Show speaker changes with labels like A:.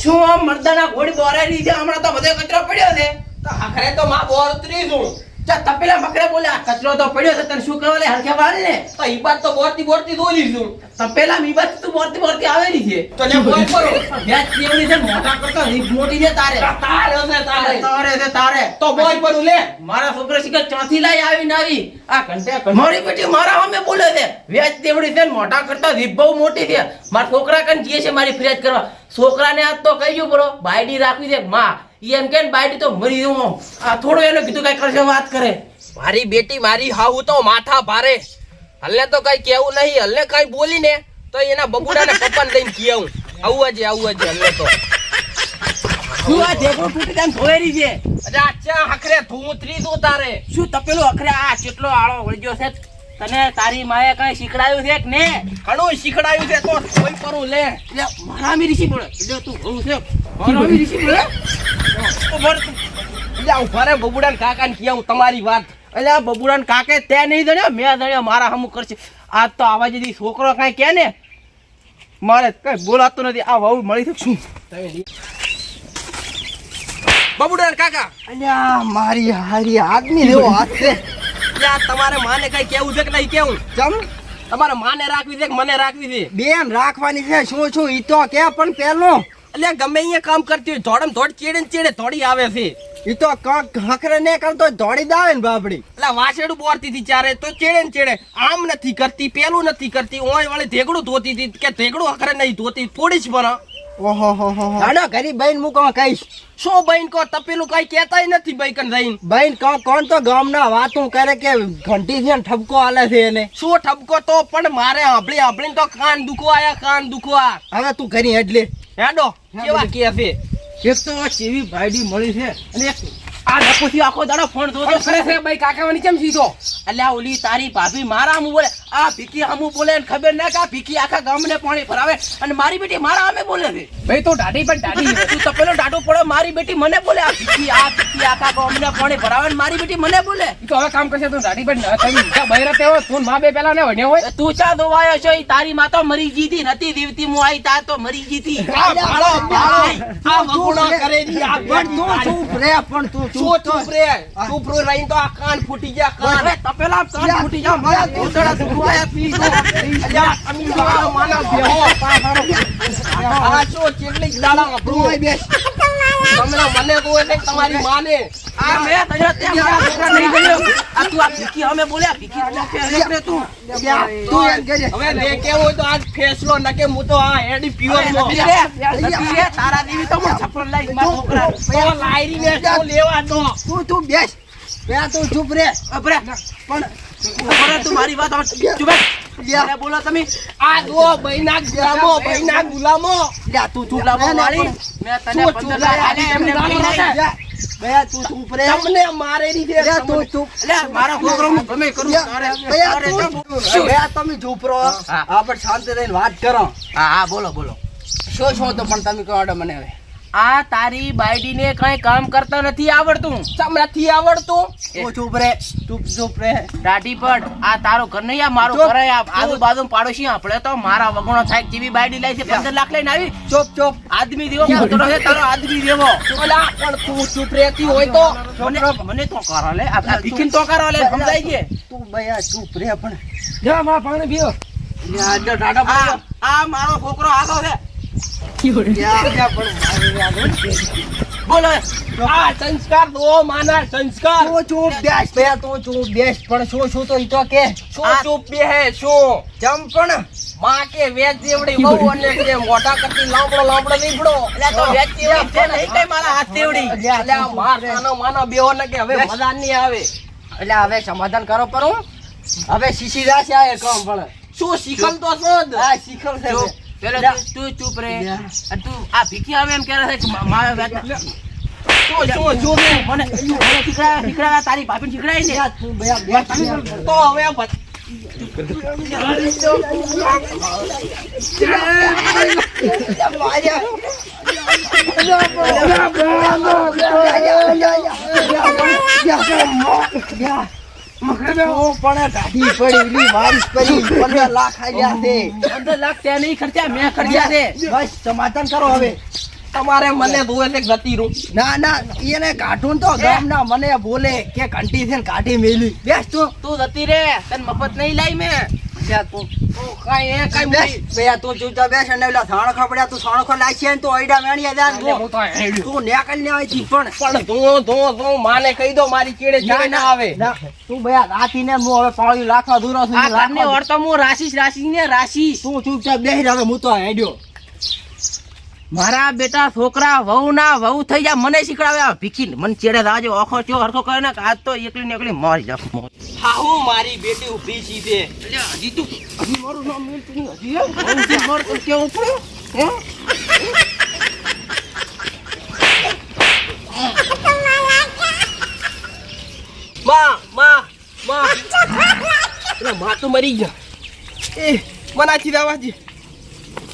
A: શું આમ મરદાના ઘોડી બોરાઈ છે હમણાં તો બધો કચરો પડ્યો છે.
B: આખરે તો માં બોર ઉતરી છું
A: તપેલા મકડે બોલે કચરો તો પડ્યો છે તને શું કહેવા લે હરખે વાળ ને
B: તો ઈ તો બોરતી બોરતી દોરી છું
A: તપેલા મી બાદ બોરતી બોરતી આવેલી છે.
B: તો લે બોલ કરો.
A: વ્યાજ કેવડી છે મોટા કરતા રીત મોટી છે તારે.
B: તારે છે તારે.
A: તારે છે તારે
B: તો બોલ કરું લે.
A: મારા છોકરા શીખર ચોથી લાઈ આવી નાવી આ ઘંટે મારી બેટી મારા સામે બોલે છે. વ્યાજ તેવડી છે મોટા કરતા રીત બહુ મોટી છે. મારા છોકરા કન જીએ છે મારી ફરિયાદ કરવા. છોકરાને આજ તો કહી ગયું બરો બાયડી રાખવી છે માં એમ કે ને તો મરી જવું આ થોડો એને કીધું કઈ કરશે વાત કરે.
B: મારી બેટી મારી હાહુ તો માથા ભારે. હલ્લે તો કઈ કેવું નહીં હલ્લે કઈ બોલી ને તો એના બબુડાને પપ્પાને લઈને કેવું આવું. આજે આવું આજે હલ્લે તો.
A: શું આ ઢેકણું તૂટી જાય ધોયેરી છે?
B: અરે આચા આખરે ધૂમ ત્રીજું તારે.
A: શું તપેલું અખરે આ કેટલો આળો વળગ્યો છે. તને તારી માએ કઈ શીખડાયું છે કે ને?
B: ઘણું શીખડાયું છે તો કોઈ પરું લે.
A: એટલે મારા મી ઋષિ બોલે. એટલે તું ઘણું છે. મારા મી ઋષિ બોલે?
B: બબુડાને કાકાને કેવું તમારી વાત.
A: એટલે બબુડાન કાકે તે નહીં જણ્યો? મેં જણ્યો મારા હમું કરશે. આ તો આવા જેથી છોકરો કાંઈ કે ને? મારે કઈ બોલાતું નથી. આ વહુ મળી શકશું
B: બબુડાને કાકા.
C: અલ્યા મારી હારી જેવો હાથ છે.
B: આ તમારે માને કઈ કેવું છે કે નહીં કેવું
C: ચમ?
B: તમારે માને રાખવી છે કે મને રાખવી છે?
C: બેન રાખવાની છે શું શું ઈ તો કે પણ પેલો.
B: એટલે ગમે અહીંયા કામ કરતી હોય ધોડમ ધોડ ચેડે ને ચેડે ધોડી આવે છે.
C: એ તો કંક હકરે ને કરતો ધોડી દાવે ને બાપડી.
B: એટલે વાસેડું બોરતી હતી ચારે તો ચેડે ને ચેડે. આમ નથી કરતી પેલું નથી કરતી ઓય વાળી ધેગડું ધોતી હતી કે ધેગડું હકરે નહીં ધોતી થોડી જ પણ
C: ઓહો હો હો હાડો ઘરી બહેન મૂકો કહીશ
B: શું બહેન કહો તપેલું કઈ કેતાય નથી બૈકન જઈને
C: બહેન કોણ કોણ તો ગામના વાતું કરે કે ઘંટી છે ઠપકો આલે છે એને?
B: શું ઠપકો તો પણ મારે સાંભળી સાંભળીને તો કાન દુખવા આયા કાન દુખવા.
C: હવે તું ઘરી હેડલે
B: હેડો કેવા? કે છે?
A: એક તો ચેવી ભાઈડી મળી છે. અને આ નપુસી આખો દાડો ફોન તો કરે છે?
B: ભાઈ કાકાવાની કેમ સીધો?
A: એટલે આ ઓલી તારી ભાભી મારા હમું બોલે. આ ભીખી આમું બોલે ખબર ના કે આ ભીખી આખા ગામને પાણી ભરાવે અને મારી બેટી મારા આમે બોલે છે.
B: ભાઈ તો દાઢી પણ દાઢી
A: તું તપેલો ડાટો પડે મારી બેટી મને બોલે આ ભીખી આ ભીખી આખા ગામને પાણી ભરાવે અને મારી બેટી મને બોલે.
B: તો હવે કામ કરશે તું દાઢી પણ તમે બહેરા તેવો તું મા બે પેલા ને વણ્યો હોય.
A: તું ચા ધોવાયો છો? ઈ તારી માં તો મરી જીતી નથી દીવતી. હું આઈ તાર તો મરી જીતી
B: આ ભાળો ભાળો. આ વગુણો કરેલી આ
C: પણ તું ચૂપ રે પણ તું ચૂપ
B: રે? ચૂપ રે રહીને તો આ કાન ફૂટી ગયા કાન.
A: તપેલા કાન ફૂટી જા મારા દોતડા દુખવાયા પી
B: અલ્યા, અમી મારો માનો બેહો. આ શું કેટલીક દાડા આપણું તમને મને તો એટલે તમારી માને.
A: આ મે તને તે મારા છોકરા નહીં ગયો. આ તું આ ભીખી અમે બોલ્યા ભીખી તું કે અરે રે તું.
C: તું એમ કહે
B: હવે લે કેવો હોય તો આજ ફેસલો નકે હું તો આ હેડી પ્યોર
A: અરે
B: માં
A: નથી રે નથી રે તારા દેવી તો મને છપ્પર લાઈ મારા છોકરા
B: તો લાયરી ને શું લેવા તો
C: તું તું બેસ. બે તું ચૂપ રે.
A: અબરે
C: પણ
A: અબરે તું મારી વાત ચૂપ અરે બોલો તમે.
B: આ દો બૈના ગુલામો બૈના ગુલામો.
C: લ્યા તું ચૂપ
A: ગુલામો
C: રે ને
A: વાળી.
C: પણ.
A: મેં તને
C: તું ચૂપ
A: પંદર
C: રે,
A: લાખ આલી
C: આલી
A: એમને
C: એમને
A: મળી
C: ગાળો
A: નહીં.
C: નાખે. બે તું ચૂપ રે.
B: તમને મારેલી છે
C: તું ચૂપ.
A: અલે મારા છોકરો હું ગમે કરું તારે તારે જો.
C: બે તમે ચૂપ રહો.
A: હા.
C: આપણે શાંતિ રહીને વાત કરો.
A: હા હા બોલો બોલો.
C: શું શું તો પણ તમે કહો મને હવે.
A: આ તારી બાયડીને કઈ કામ કરતા નથી આવડતું.
B: ચમ નથી આવડતું?
C: ઓ ચૂપ રે ચૂપ ચૂપ રે
A: દાઢી પડ આ તારો ઘર નહીં આ મારો ઘર આ આજુબાજુ પાડોશી આપણે તો મારા વગણો થાય જેવી બાયડી લાવી છે પંદર લાખ લઈને આવી.
C: ચૂપ ચૂપ.
A: આદમી દેવો મોટો છે? તારો આદમી દેવો
B: ઓલા પણ તું ચૂપ રહેતી હોય તો.
A: મને તો કરો લે. આ ભીખીન તો કરો લે સમજાય છે
C: તું બયા ચૂપ રે પણ.
B: જા માં પાણી પીઓ.
A: આ મારો છોકરો આખો છે. બોલો.
B: આ સંસ્કાર દો માના સંસ્કાર.
C: તું ચૂપ બેસ. બે તું ચૂપ બેસ. પણ શું શું તો ઈ તો કે?
B: શું ચૂપ બેહે? શું?
C: જમ પણ.
B: માં કે વેચ જેવડી બહુ અને કે મોટા કરતી લાંબડો લાંબડો નીકળો
A: એટલે તો વેચતી એવડી છે નહીં કઈ મારા હાથ તેવડી
B: એટલે માર ખાનો માનો બેહો ને કે હવે મજા નહીં આવે.
C: એટલે હવે સમાધાન કરો પર હવે શીશી રાશે આ પણ.
B: શું શીખલ તો છો
C: આ શીખલ છે.
A: પેલો તું ચૂપ રે તું આ ભીખી આવે એમ કહે છે કે મા- મારે શીખડાયા તારી ભાભી શીખડાય ને
C: તું
B: હવે
C: પણ ગાડી પડી એલી પડી પંદર લાખ આલ્યા છે.
A: પંદર લાખ ત્યાં નહીં ખર્ચ્યા મેં ખર્ચ્યા છે.
C: બસ સમાધાન કરો હવે.
B: તમારે મને જોવે છે કે જતી
C: ના ના એને કાઢું તો ગામના મને બોલે કે ઘંટી છે ને કાઢી મેલી. બેસ તું.
A: તું જતી રે તને મફત નહીં લાઈ મેં.
C: બેસ. તું
A: ને
C: બે તું ચૂપચાપ રહે હું તો હેડ્યો.
A: મારા બેટા છોકરા વહુ ના વહુ થઈ જા મને શીખડાવે આ ભીખી મને ચેડે રાજો ઓખો ચો હરખો કરે ને કે આજ તો એકલી ને એકલી મારી જા
B: હા હું મારી બેટી ઊભી છી તે
A: હજી તું હજી મારું નામ મિલતું તું હજી? વહુ થી તો કેવું પડ્યું હે?
B: માં માં માં. માં તો મરી ગયા. એ મનાથી દાવાજી